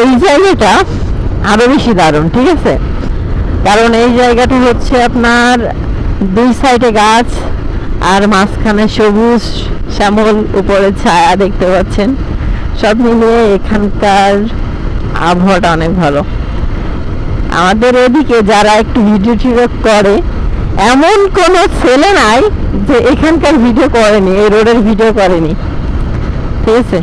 এই জায়গাটা আরও বেশি দারুণ, ঠিক আছে? কারণ এই জায়গাটা হচ্ছে আপনার দুই সাইডে গাছ আর মাঝখানে সবুজ শ্যামল, উপরে ছায়া দেখতে পাচ্ছেন। সব মিলিয়ে এখানকার আবহাওয়াটা অনেক ভালো। আমাদের এদিকে যারা একটু ভিডিও টিডিও করে, এমন কোনো ছেলে নাই যে এখানকার ভিডিও করেনি, এই রোডের ভিডিও করেনি। ঠিক আছে?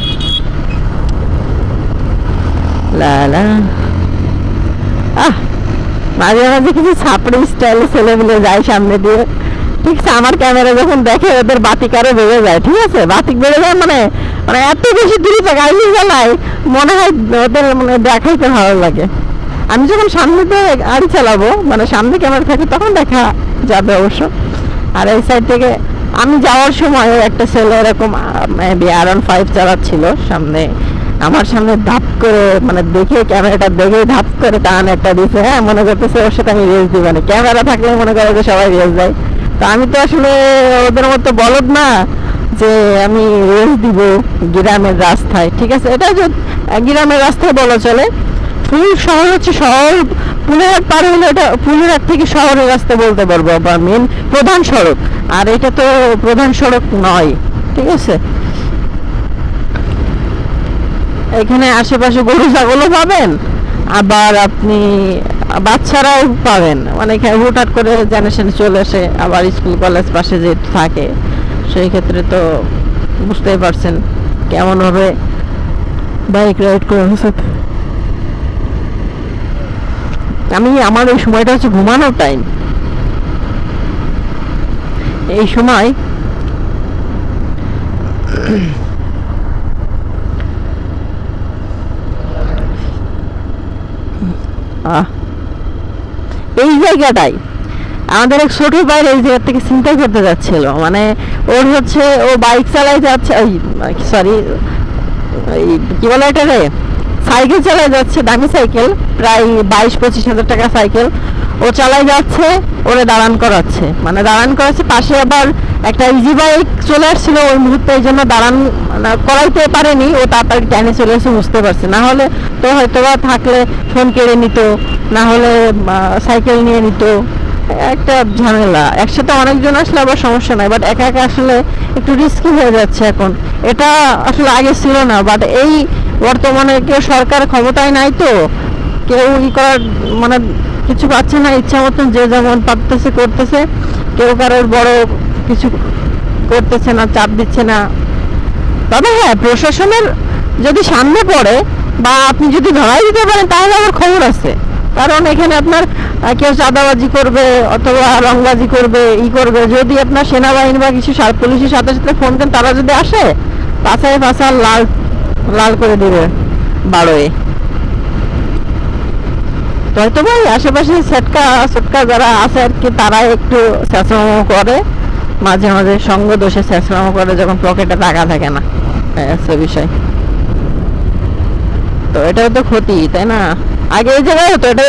লা আহ, মাঝে মাঝে কিছু ছাপড়ি স্টাইলে ছেলেগুলো যায় সামনে দিয়ে। ঠিক আছে, আমার ক্যামেরা যখন দেখে ওদের বাতিক আরও বেড়ে যায়, ঠিক আছে? বাতিক বেড়ে যায় মানে মানে এত বেশি দূরত্ব গাড়ি চালায় মনে হয় ওদের মানে দেখাইতে ভালো লাগে। আমি যখন সামনে দিয়ে গাড়ি চালাবো মানে সামনে ক্যামেরা থাকে তখন দেখা যাবে অবশ্য। আর এই সাইড থেকে আমি যাওয়ার সময় একটা ছেলে এরকম মেবি আর ফাইভ চালাচ্ছিল সামনে। আমার সামনে ধাপ করে মানে দেখে, ক্যামেরাটা দেখে ধাপ করে টান একটা দিছে। হ্যাঁ মনে করতেছে ওর সাথে আমি রেস দিব না। ক্যামেরা থাকলে মনে করে যে সবাই রেস দেয়। তো আমি তো আসলে ওদের মতো বলদ না যে আমি রেস দিব গ্রামের রাস্তায়, ঠিক আছে? এটা যে গ্রামের রাস্তায় বলা চলে। ফুল শহর হচ্ছে শহর পুনেহাট পার হলে এটা পুনেহাট থেকে শহরের রাস্তা বলতে পারব বা মেন প্রধান সড়ক। আর এটা তো প্রধান সড়ক নয়, ঠিক আছে? এখানে আশেপাশে গরু ছাগলও পাবেন, আবার আপনি বাচ্চারাও পাবেন। মানে হুটহাট করে জেনারেশন চলে আসে, আবার স্কুল, কলেজ পাশে যে থাকে, সেই ক্ষেত্রে তো বুঝতেই পারছেন কেমন হবে। বাইক রাইড করার সাথে আমি, আমার ওই সময়টা হচ্ছে ঘুমানোর টাইম এই সময় আহ, এই জায়গাটাই। আমাদের এক ছোট ভাই এই জায়গা থেকে চিন্তা করতে যাচ্ছিল। মানে ওর হচ্ছে ও বাইক চালাই যাচ্ছে সরি কি বলে এটা রে সাইকেল চালাই যাচ্ছে, দামি সাইকেল, প্রায় বাইশ পঁচিশ হাজার টাকা সাইকেল। ও চালাই যাচ্ছে, ওরে দাঁড়ান করাচ্ছে। মানে দাঁড়ান করাচ্ছে, পাশে আবার একটা ইজি বাইক চলে আসছিল ওই মুহূর্তে, এই জন্য দাঁড়ান মানে করাইতে পারেনি, ও তাড়াতাড়ি টেনে চলে এসে বুঝতে পারছে। না হলে তো হয়তো বা থাকলে ফোন কেড়ে নিত, না হলে সাইকেল নিয়ে নিত। একটা ঝামেলা। একসাথে অনেকজন আসলে আবার সমস্যা নাই বাট একা একা আসলে একটু রিস্কি হয়ে যাচ্ছে এখন। এটা আসলে আগে ছিল না বাট এই বর্তমানে কেউ সরকার ক্ষমতায় নাই তো, কেউ ই করার মানে কিছু পাচ্ছে না, ইচ্ছা মতন যে যেমন পারতেছে করতেছে, কেউ কারোর বড় কিছু করতেছে না, চাপ দিচ্ছে না। তবে হ্যাঁ প্রশাসনের যদি সামনে পড়ে বা আপনি যদি ধরাই দিতে পারেন, তাহলে আমার খবর আছে। কারণ এখানে আপনার কেউ চাঁদাবাজি করবে অথবা রংবাজি করবে, ই করবে। যদি আপনার সেনাবাহিনী বা কিছু পুলিশের সাথে সাথে ফোন দেন, তারা যদি আসে পাশায় পাশা লাল লাল করে দেবে বারোয়। হয়তো ভাই আশেপাশে সেটকা সেটকা যারা আছে আর কি তারা একটু স্যাঁচড়ামো করে। মাঝে মাঝে সঙ্গ দোষে স্যাঁচড়ামো করে যখন পকেটে টাকা থাকে না। সে বিষয়। তো এটাও তো ক্ষতি, তাই না? আগে এই জায়গায় হতো, এটা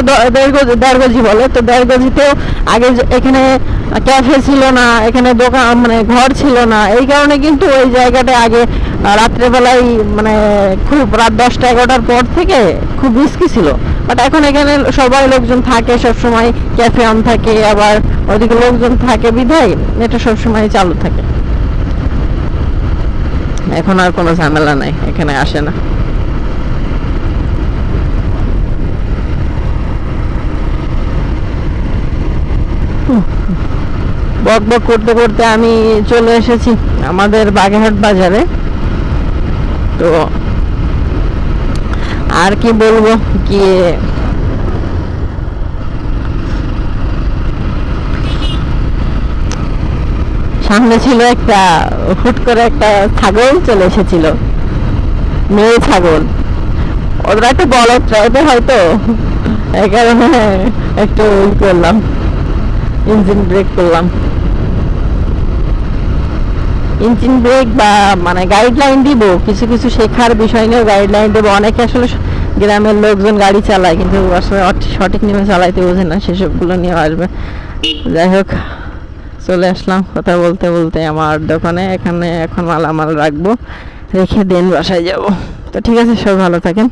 দেড়গজি বলে, তো দেড়গজিতেও আগে যে- এখানে ক্যাফে ছিল না, এখানে দোকান মানে ঘর ছিল না। এই কারণে কিন্তু ওই জায়গাটা আগে রাত্রেবেলায় মানে খুব রাত দশটা এগারোটার পর থেকে খুব রিস্কি ছিল। বাট এখন এখানে সবাই লোকজন থাকে সব সময় ক্যাফে অন থাকে, আবার ওদিকে লোকজন থাকে, বিধায় এটা সব সময় চালু থাকে। এখন আর কোনো ঝামেলা নাই, এখানে আসে না। বক বক করতে করতে আমি চলে এসেছি আমাদের বাগেরহাট বাজারে। তো আর কি বলব গিয়ে সামনে ছিল একটা, হুট করে একটা ছাগল চলে এসেছিল। মেয়ে ছাগল। ওরা একটু বড় টাইপের হয়তো এই কারণে একটু করলাম ইঞ্জিন ব্রেক করলাম। ইঞ্জিন ব্রেক বা মানে গাইডলাইন দিব, কিছু কিছু শেখার বিষয় নিয়েও গাইডলাইন দেবো। অনেকে আসলে গ্রামের লোকজন গাড়ি চালায়, কিন্তু আসলে সঠিক নিয়মে চালাইতে বোঝে না, সেসবগুলো নিয়ে আসবে। যাই হোক, চলে আসলাম কথা বলতে বলতে আমার দোকানে। এখানে এখন মালামাল রাখব, রেখে দেন বাসায় যাব। তো ঠিক আছে সব ভালো থাকেন।